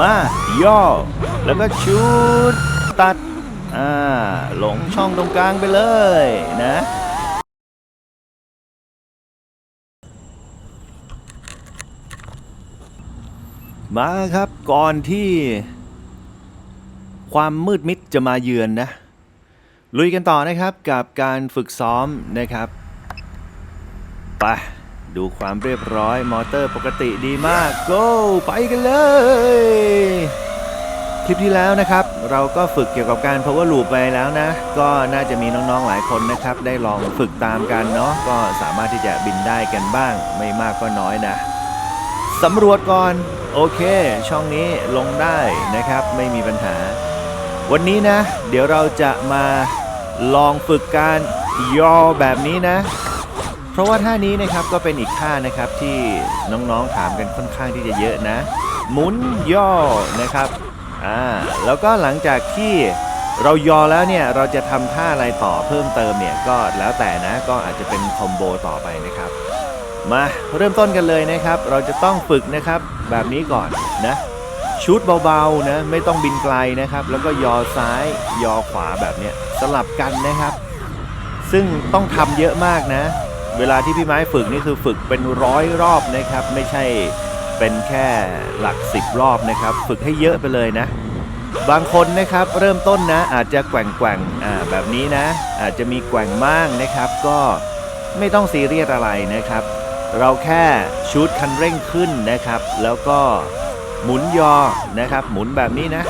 มาย่อ แล้วก็ชุดตัด อ่า หลงช่องตรงกลางไปเลยนะมาครับก่อนที่ ความมืดมิดจะมาเยือนนะ ลุยกันต่อนะครับกับการฝึกซ้อมนะครับ ไป ดูความเรียบร้อย มอเตอร์ปกติดีมาก go ไปกันเลย คลิปที่แล้วนะครับ เราก็ฝึกเกี่ยวกับการ power loop ไปแล้วนะ ก็น่าจะมีน้องๆหลายคนนะครับ ได้ลองฝึกตามกันเนาะก็สามารถที่จะบินได้กันบ้าง ไม่มากก็น้อยนะสำรวจก่อน โอเค ช่องนี้ลงได้นะครับ ไม่มีปัญหา วันนี้นะ เดี๋ยวเราจะมาลองฝึกการยอแบบนี้นะ ราะว่าท่านี้นะครับก็เป็นอีกท่านะครับที่น้องๆถามกันค่อนข้างที่จะเยอะนะ หมุนย่อนะครับอ่าแล้วก็หลังจากที่เรายอแล้วเนี่ยเราจะทำท่าอะไรต่อเพิ่มเติมเนี่ยก็แล้วแต่นะก็อาจจะเป็นคอมโบต่อไปนะครับมาเริ่มต้นกันเลยนะครับ เราจะต้องฝึกนะครับแบบนี้ก่อนนะชุดเบาๆนะไม่ต้องบินไกลนะครับ แล้วก็ยอซ้ายยอขวาแบบเนี้ยสลับกันนะครับ ซึ่งต้องทำเยอะมากนะ เวลาที่พี่ไม้ฝึกนี่คือฝึกเป็นร้อยรอบนะครับ ไม่ใช่เป็นแค่หลักสิบรอบนะครับ ฝึกให้เยอะไปเลยนะ บางคนนะครับเริ่มต้นนะอาจจะแกว่งแกว่งๆอ่าแบบนี้นะ อาจจะมีแกว่งบ้างนะครับ ก็ไม่ต้องซีเรียสอะไรนะครับ เราแค่ชูดคันเร่งขึ้นนะครับ แล้วก็หมุนยอนะครับ หมุนแบบนี้นะ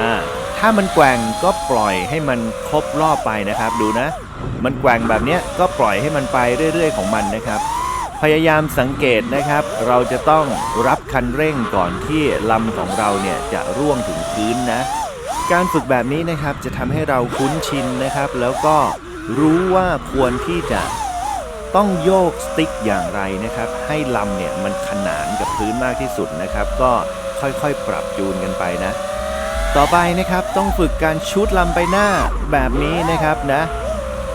อ่า ถ้ามันแกว่งก็ปล่อยให้มันครบรอบไปนะครับ ดูนะ มันแกว่งแบบนี้ก็ปล่อยให้มันไปเรื่อย ๆ ของมันนะครับ พยายามสังเกตนะครับ เราจะต้องรับคันเร่งก่อนที่ลำของเราเนี่ยจะร่วงถึงพื้นนะ การฝึกแบบนี้นะครับจะทำให้เราคุ้นชินนะครับ แล้วก็รู้ว่าควรที่จะต้องโยกสติ๊กอย่างไรนะครับ ให้ลำเนี่ยมันขนานกับพื้นมากที่สุดนะครับ ก็ค่อยๆปรับจูนกันไปนะ ต่อไปนะครับต้องฝึกการชูดลำไปหน้าแบบนี้นะครับนะ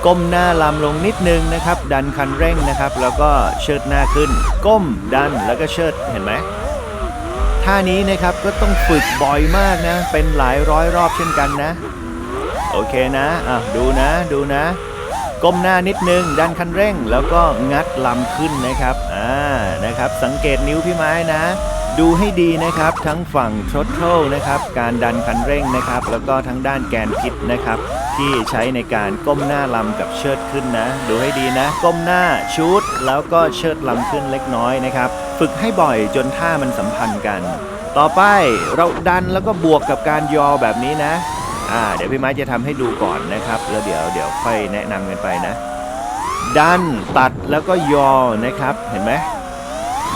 ก้มหน้าลำลงนิดนึงนะครับ ดันคันเร่งนะครับ แล้วก็เชิดหน้าขึ้น ก้มดันแล้วก็เชิดเห็นไหมท่านี้นะครับก็ต้องฝึกบ่อยมากนะ เป็นหลายร้อยรอบเช่นกันนะ โอเคนะอะดูนะดูนะ ก้มหน้านิดนึง ดันคันเร่ง แล้วก็งัดลำขึ้นนะครับอ่านะครับ สังเกตนิ้วพี่ไม้นะ ดูให้ดีนะครับทั้งฝั่ง throttle นะครับการดันคันเร่งนะครับ แล้วก็ทั้งด้านแกนพิษนะครับ ที่ใช้ในการก้มหน้าลำกับเชิดขึ้นนะ ดูให้ดีนะ ก้มหน้าชูดแล้วก็เชิดลำขึ้นเล็กน้อยนะครับ ฝึกให้บ่อยจนท่ามันสัมพันธ์กัน ต่อไปเราดันแล้วก็บวกกับการยอแบบนี้นะอ่าเดี๋ยวพี่ไม้จะทำให้ดูก่อนนะครับ แล้วเดี๋ยวเดี๋ยวค่อยแนะนำกันไปนะ ดันตัดแล้วก็ยอนะครับเห็นไหม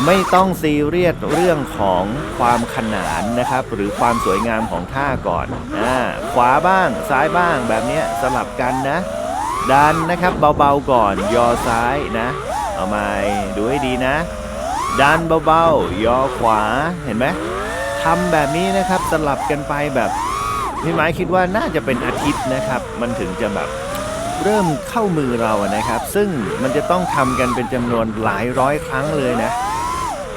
ไม่ต้องซีเรียสเรื่องของความขนานนะครับ หรือความสวยงามของท่าก่อนอ่าขวาบ้างซ้ายบ้างแบบนี้สลับกันนะ ดันนะครับเบาๆก่อนยอซ้ายนะ เอามาดูให้ดีนะ ดันเบาๆยอขวาเห็นไหมทำแบบนี้นะครับสลับกันไปแบบพี่ไม้คิดว่าน่าจะเป็นอาทิตย์นะครับ มันถึงจะแบบเริ่มเข้ามือเรานะครับ ซึ่งมันจะต้องทำกันเป็นจำนวนหลายร้อยครั้งเลยนะ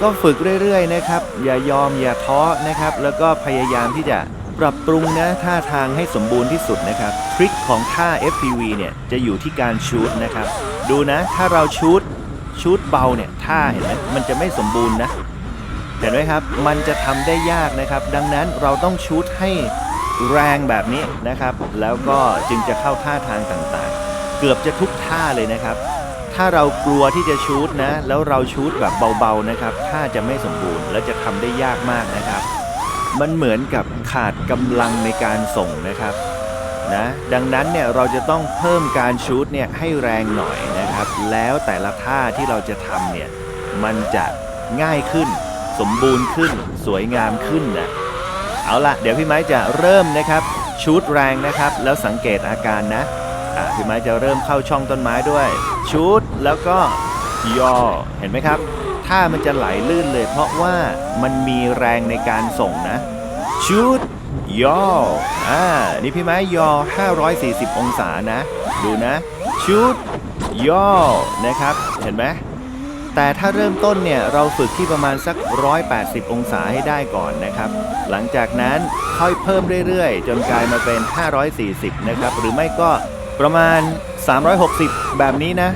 ก็ฝึกเรื่อยๆนะครับ อย่ายอมอย่าท้อนะครับ แล้วก็พยายามที่จะปรับปรุงนะท่าทางให้สมบูรณ์ที่สุดนะครับทริคของท่า FPV เนี่ยจะอยู่ที่การชูดนะครับ ดูนะถ้าเราชูดชูดเบาเนี่ยท่าเห็นไหมมันจะไม่สมบูรณ์นะเห็นไหมครับมันจะทำได้ยากนะครับ ดังนั้นเราต้องชูดให้แรงแบบนี้นะครับ แล้วก็จึงจะเข้าท่าทางต่างๆ เกือบจะทุกท่าเลยนะครับ ถ้าเรากลัวที่จะชูดนะ แล้วเราชูดแบบเบาๆนะครับท่าจะไม่สมบูรณ์และจะทำได้ยากมากนะครับ มันเหมือนกับขาดกำลังในการส่งนะครับนะดังนั้นเนี่ยเราจะต้องเพิ่มการชูดเนี่ยให้แรงหน่อยนะครับ แล้วแต่ละท่าที่เราจะทำเนี่ยมันจะง่ายขึ้น สมบูรณ์ขึ้น สวยงามขึ้นนะเอาละเดี๋ยวพี่ไม้จะเริ่มนะครับชูดแรงนะครับ แล้วสังเกตอาการนะ อะพี่ไม้จะเริ่มเข้าช่องต้นไม้ด้วย ชุดแล้วก็ย่อเห็นไหมครับท่ามันจะไหลลื่นเลย เพราะว่ามันมีแรงในการส่งนะ ชุดย่ออ่านี่พี่ไม้ย่อ540 องศานะ ดูนะ ชุดย่อนะครับ เห็นไหมแต่ถ้าเริ่มต้นเนี่ยเราฝึกที่ประมาณสัก 180 องศาให้ได้ก่อนนะครับ หลังจากนั้นค่อยเพิ่มเรื่อยๆ จนกลายมาเป็น 540 นะครับ หรือไม่ก็ ประมาณ 360 แบบนี้นะ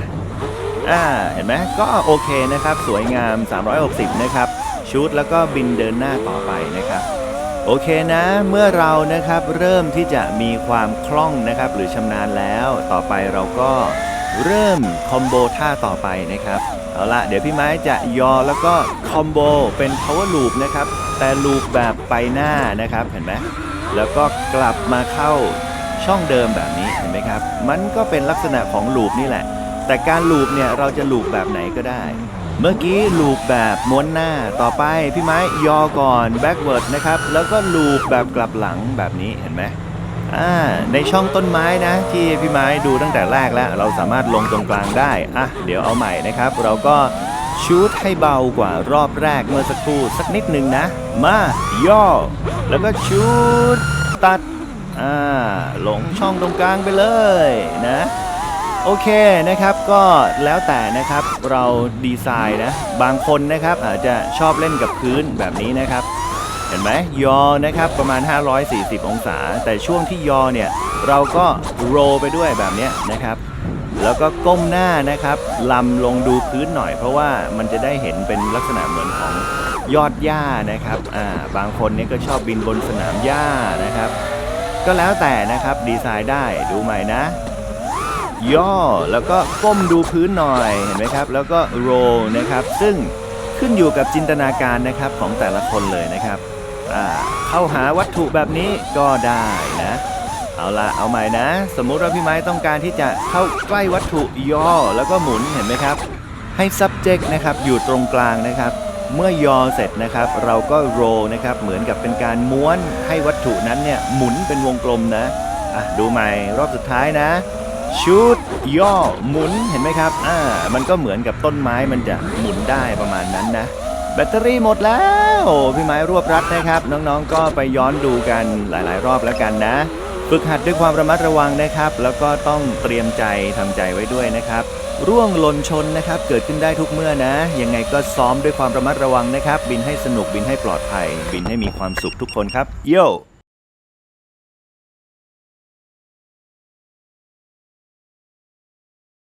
อ่า เห็นไหมก็โอเคนะครับ สวยงาม 360 นะครับชูดแล้วก็บินเดินหน้าต่อไปนะครับ โอเคนะ เมื่อเรานะครับเริ่มที่จะมีความคล่องนะครับ หรือชำนาญแล้ว ต่อไปเราก็เริ่มคอมโบท่าต่อไปนะครับ เอาละเดี๋ยวพี่ไม้จะยอแล้วก็คอมโบเป็น power loop นะครับ แต่ลูปแบบไปหน้านะครับ เห็นไหมแล้วก็กลับมาเข้า ช่องเดิมแบบนี้เห็นไหมครับ มันก็เป็นลักษณะของลูปนี่แหละ แต่การลูปเนี่ยเราจะลูปแบบไหนก็ได้ เมื่อกี้ลูปแบบม้วนหน้าต่อไปพี่ไม้ยอก่อน backward นะครับแล้วก็ลูปแบบกลับหลังแบบนี้เห็นไหมอ่าในช่องต้นไม้นะ ที่พี่ไม้ดูตั้งแต่แรกแล้ว เราสามารถลงตรงกลางได้อะเดี๋ยวเอาใหม่นะครับ เราก็ชูดให้เบากว่ารอบแรกเมื่อสักครู่สักนิดหนึ่งนะ มาย่อ แล้วก็ชูดตัด อ่าลงช่องตรงกลางไปเลยนะโอเคนะครับก็แล้วแต่นะครับเราดีไซน์นะบางคนนะครับอาจจะชอบเล่นกับพื้นแบบนี้นะครับ เห็นไหมยอนะครับประมาณ 540 องศา แต่ช่วงที่ยอเนี่ยเราก็โรไปด้วยแบบนี้นะครับ แล้วก็ก้มหน้านะครับลำลงดูพื้นหน่อย เพราะว่ามันจะได้เห็นเป็นลักษณะเหมือนของยอดหญ้านะครับอ่าบางคนเนี่ยก็ชอบบินบนสนามหญ้านะครับ ก็แล้วแต่นะครับดีไซน์ได้ดูใหม่นะ ย่อแล้วก็ก้มดูพื้นหน่อยเห็นไหมครับ แล้วก็โรลนะครับ ซึ่งขึ้นอยู่กับจินตนาการนะครับของแต่ละคนเลยนะครับเข้าหาวัตถุแบบนี้ก็ได้นะเอาละเอาใหม่นะ สมมุติว่าพี่ไม้ต้องการที่จะเข้าใกล้วัตถุย่อแล้วก็หมุนเห็นไหมครับ ให้ subject นะครับอยู่ตรงกลางนะครับ เมื่อยอเสร็จนะครับ เราก็ roll นะครับเหมือนกับเป็นการม้วนให้วัตถุนั้นเนี่ยหมุนเป็นวงกลมนะอะดูใหม่รอบสุดท้ายนะชูดย่อหมุนเห็นไหมครับอ่ามันก็เหมือนกับต้นไม้มันจะหมุนได้ประมาณนั้นนะ แบตเตอรี่หมดแล้วพี่ไม้รวบรัดนะครับ น้องๆก็ไปย้อนดูกันหลายๆ รอบแล้วกันนะฝึกหัดด้วยความระมัดระวังนะครับ แล้วก็ต้องเตรียมใจทำใจไว้ด้วยนะครับ ร่วงหล่นชนนะครับ เกิดขึ้นได้ทุกเมื่อนะ ยังไงก็ซ้อมด้วยความระมัดระวังนะครับ บินให้สนุกบินให้ปลอดภัย บินให้มีความสุขทุกคนครับ โย